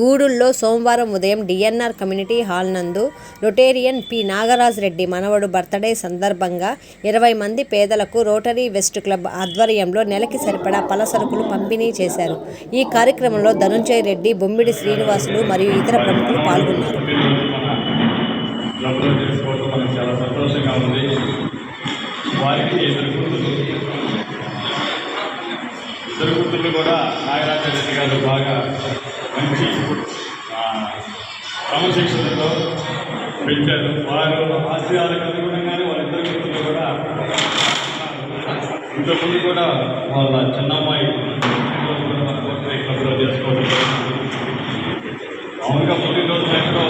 గూడూల్లో సోమవారం ఉదయం DNR community hall నందు రొటేరియన్ పి. నాగరాజ్ రెడ్డి మనవడు బర్త్డే సందర్భంగా ఇరవై మంది పేదలకు రోటరీ వెస్ట్ క్లబ్ ఆధ్వర్యంలో నెలకి సరిపడా పలసరుకులు పంపిణీ చేశారు. ఈ కార్యక్రమంలో ధనుంజయ రెడ్డి బొమ్మిడి శ్రీనివాసులు మరియు ఇతర ప్రముఖులు పాల్గొన్నారు. వారికి ఇద్దరు కూడా నాగరాజరెడ్డి గారు బాగా మంచి క్రమశిక్షణతో పెంచారు. వారు ఆశయాలకు అనుగుణంగానే వాళ్ళిద్దరు కూతుర్లు కూడా ఇంతకుముందు కూడా వాళ్ళ చిన్నమ్మాయి పుట్టినరోజు కూడా మన కోర్టు క్లబ్లో చేసుకోవడం జరిగింది. మామూలుగా పుట్టినరోజు టైంలో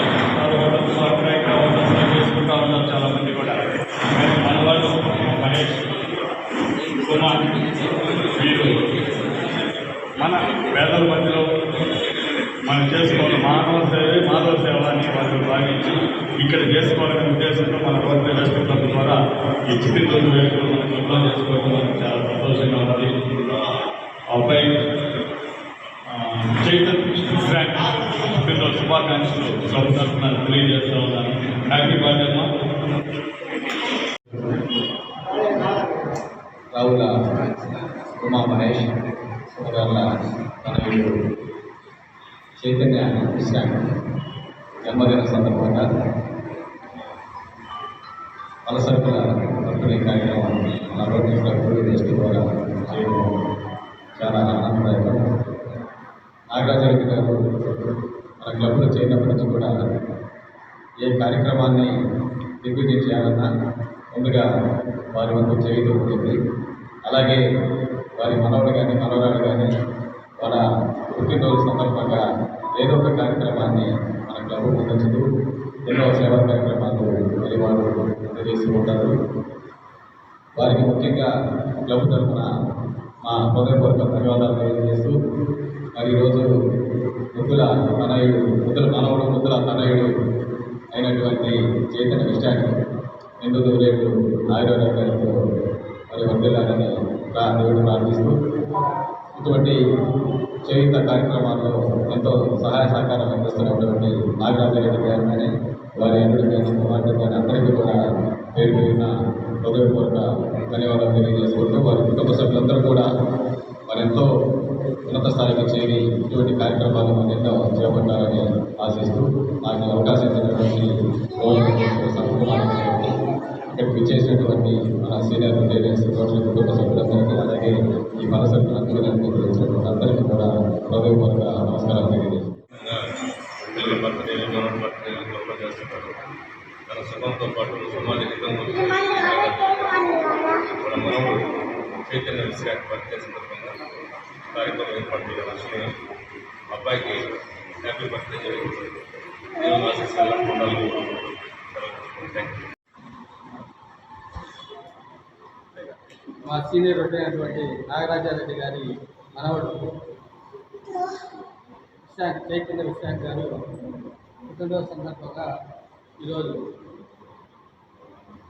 హోటల్స్ అక్కడ ఇక్కడ హోటల్స్లో చేసుకుంటూ ఉంటారు చాలా మంది కూడా కానీ మన వాళ్ళు మహేష్ కుమార్ వీరు మన పేదల మధ్యలో మనం చేసుకోవాలి. మానవ సేవ మాధవ సేవ అని వాళ్ళు భావించి ఇక్కడ చేసుకోవాలనే ఉద్దేశంతో మన రోడ్డు వెస్ట్ క్లబ్ ద్వారా ఈ పుట్టినరోజు వేడుకలు మన క్లబ్లో చేసుకోవడం మనకు చాలా సంతోషంగా ఉంది ఆ అబ్బాయి ఆ, చైతన్ ఫ్రాంక్ పుట్టినరోజు శుభాకాంక్షలు క్లబ్ తరఫున తెలియజేస్తా ఉన్నాను. హ్యాపీ బర్త్డే అమ్మా. రావుల ఉమా మహేష్. సోదరుల తనయుడు చైతన్య విశ్రాంతి జన్మదిన సందర్భంగా పలసరుకుల పంపిణీ కార్యక్రమం మన రోడ్డు క్లబ్ వేస్ట్ ద్వారా చేయడం చాలా ఆనందదాయకం. నాగరాజరెడ్డి గారు మన క్లబ్లో చేరినప్పటి నుంచి కూడా ఏ కార్యక్రమాన్ని దిగ్విజయం చేయాలన్నా ముందుగా వారి వంతు చేయడం ఉంటుంది అలాగే వారి మనవడు కానీ మనవరాలు కానీ వాళ్ళ పుట్టినరోజు సందర్భంగా ఏదో ఒక కార్యక్రమాన్ని మన క్లబ్ ముందుంచుతూ ఎన్నో సేవా కార్యక్రమాలు మరి వారు అందజేస్తూ ఉంటారు. వారికి ముఖ్యంగా క్లబ్ తరఫున మా హృదయపూర్వక ధన్యవాదాలు తెలియజేస్తూ మరి ఈరోజు ముద్దుల తనయుడు ముద్దుల మనవడు ముద్దుల తనయుడు అయినటువంటి చైతన్య విషయాన్ని ఎందుకు దూరేడు ఆయుర్వేద గారితో మరి వర్దిల్లాలని దేవుడు ప్రార్థిస్తూ ఇటువంటి చేయుత కార్యక్రమాల్లో ఎంతో సహాయ సహకారం అందిస్తున్నటువంటి నాగరాజరెడ్డి గారు కానీ వారి అందరికీ కానీ కుమార్తె కానీ అందరికీ కూడా పేరు పేరున హృదయపూర్వక ధన్యవాదాలు తెలియజేసుకుంటూ వారి కుటుంబ సభ్యులందరూ కూడా మరి ఎంతో ఉన్నత స్థాయికి చేరి ఇటువంటి కార్యక్రమాలు మరి ఎన్నో చేపట్టాలని ఆశిస్తూ నాకు అవకాశం ఇచ్చినటువంటి గవర్నమెంట్ సంకుమార్ గారికి ఇక్కడికి విచ్చేసినటువంటి మన సీనియర్ రిటైలర్స్ రోటరీ కుటుంబ సభ్యులందరికీ అలాగే ఈ మనసత్వ అనుకూలంగా వచ్చినటువంటి అందరికీ కూడా హృదయపూర్వక నమస్కారాలు తెలియజేస్తున్నాను పిల్లల బర్త్డేలు గవర్నమెంట్ బర్త్డేలు క్లబ్లో చేస్తుంటారు తన సుఖంతో పాటు సమాజ హితం గురించి మన మనవుడు చైతన్య విశ్రాంతి బర్త్డే సందర్భంగా కార్యక్రమం ఏర్పాటు చేయడం నచ్చుతుంది అబ్బాయికి హ్యాపీ బర్త్డే జరిగింది దేవుని ఆశీస్సులు ఉండాలని థ్యాంక్ యూ మా సీనియర్ అయినటువంటి నాగరాజారెడ్డి గారి మనవడు విశాఖ చైతన్య విశాఖ గారు పుట్టినరోజు సందర్భంగా ఈరోజు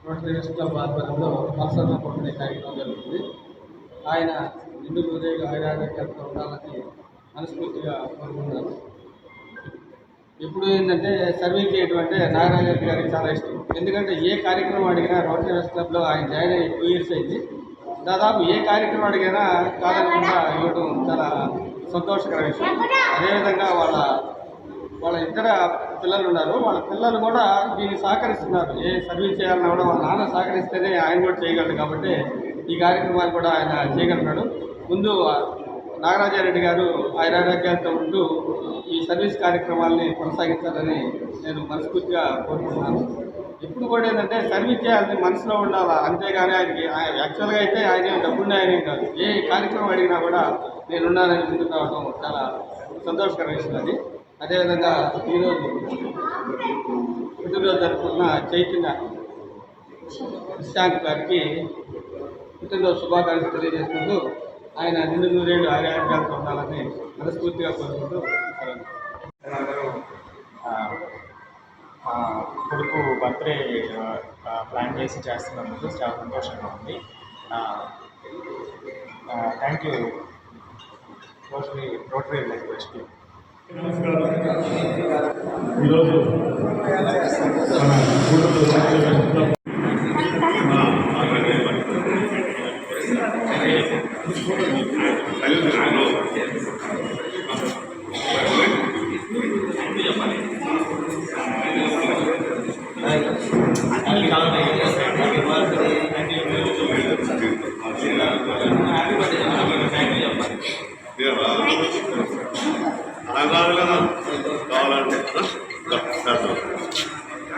రోటరీ క్లబ్ ఆధ్వర్యంలో పర్సన పంపిణీ కార్యక్రమం జరుగుతుంది. ఆయన నిండు హృదయ ఆయురారోగ్యాలతో ఉండాలని మనస్ఫూర్తిగా కోరుకున్నాను ఇప్పుడు ఏంటంటే సర్వీస్ చేయడం అంటే నాగరాజరెడ్డి గారికి చాలా ఇష్టం. ఎందుకంటే ఏ కార్యక్రమం అడిగినా రోటరీ క్లబ్లో ఆయన జాయిన్ అయ్యి టూ ఇయర్స్ అయింది. దాదాపు ఏ కార్యక్రమం అడిగినా కాదనకుండా ఇవ్వడం చాలా సంతోషకర విషయం. అదేవిధంగా వాళ్ళ వాళ్ళ ఇద్దరు పిల్లలు ఉన్నారు. వాళ్ళ పిల్లలు కూడా దీన్ని సహకరిస్తున్నారు. ఏ సర్వీస్ చేయాలన్నా కూడా వాళ్ళ నాన్న సహకరిస్తేనే ఆయన కూడా చేయగలడు కాబట్టి ఈ కార్యక్రమాలు కూడా ఆయన చేయగలుగుతాడు ముందు నాగరాజారెడ్డి గారు ఆయురారోగ్యాలతో ఉంటూ ఈ సర్వీస్ కార్యక్రమాల్ని కొనసాగించాలని నేను మనస్ఫూర్తిగా కోరుకుంటున్నాను. ఇప్పుడు కూడా ఏంటంటే సర్వీస్ చేయాలని మనసులో ఉండాలా? అంతేగాని ఆయనకి ఆయన యాక్చువల్గా అయితే ఆయన డబ్బున్న ఆయన కాదు. ఏ కార్యక్రమం అడిగినా కూడా నేనున్నానని ముందుకు రావడం చాలా సంతోషకర విషయం అది. అదేవిధంగా ఈరోజు పుట్టినరోజు జరుపుకున్న చైతన్య విశాంతి గారికి పుట్టినరోజు శుభాకాంక్షలు తెలియజేసుకుంటూ ఆయన నిండు నూరేళ్ళు ఆరోగ్యాలతో ఉండాలని మనస్ఫూర్తిగా కోరుకుంటూ అందరూ కొడుకు బర్త్డే ప్లాన్ చేసి చేస్తున్నందుకు చాలా సంతోషంగా ఉంది. Thank you Rotary Rotary life నమస్కారం. ఈరోజు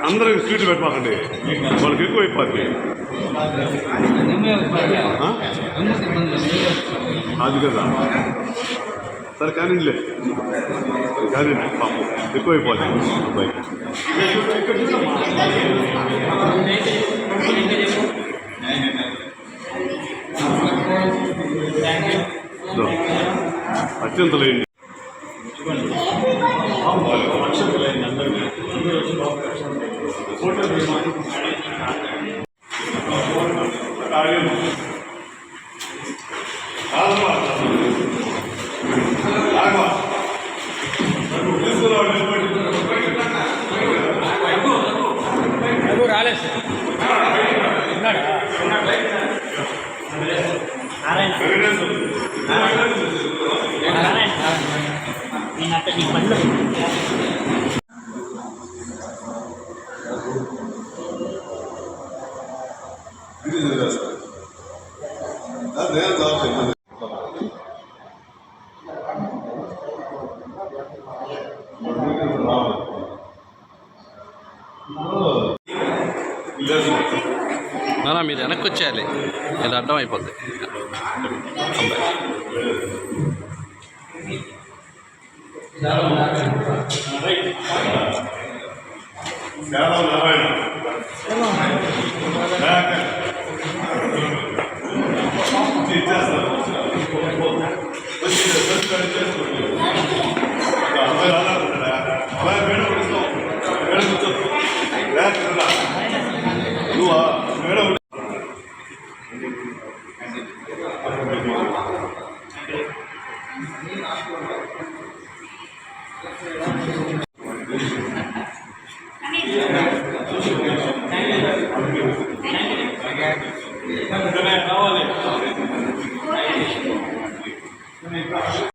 అందరూ స్వీట్ పెట్టమాకండి. వాళ్ళకి ఎక్కువ అయిపోద్ది? అది కదా. సరే కానీలే. కానీ పాపం. ఎక్కువ అయిపోద్ది అబ్బాయికి ఇదో, అత్యంత నానా మీరు వెనక్కి వచ్చేయాలి ఇది అడ్డం అయిపోద్ది. సేవ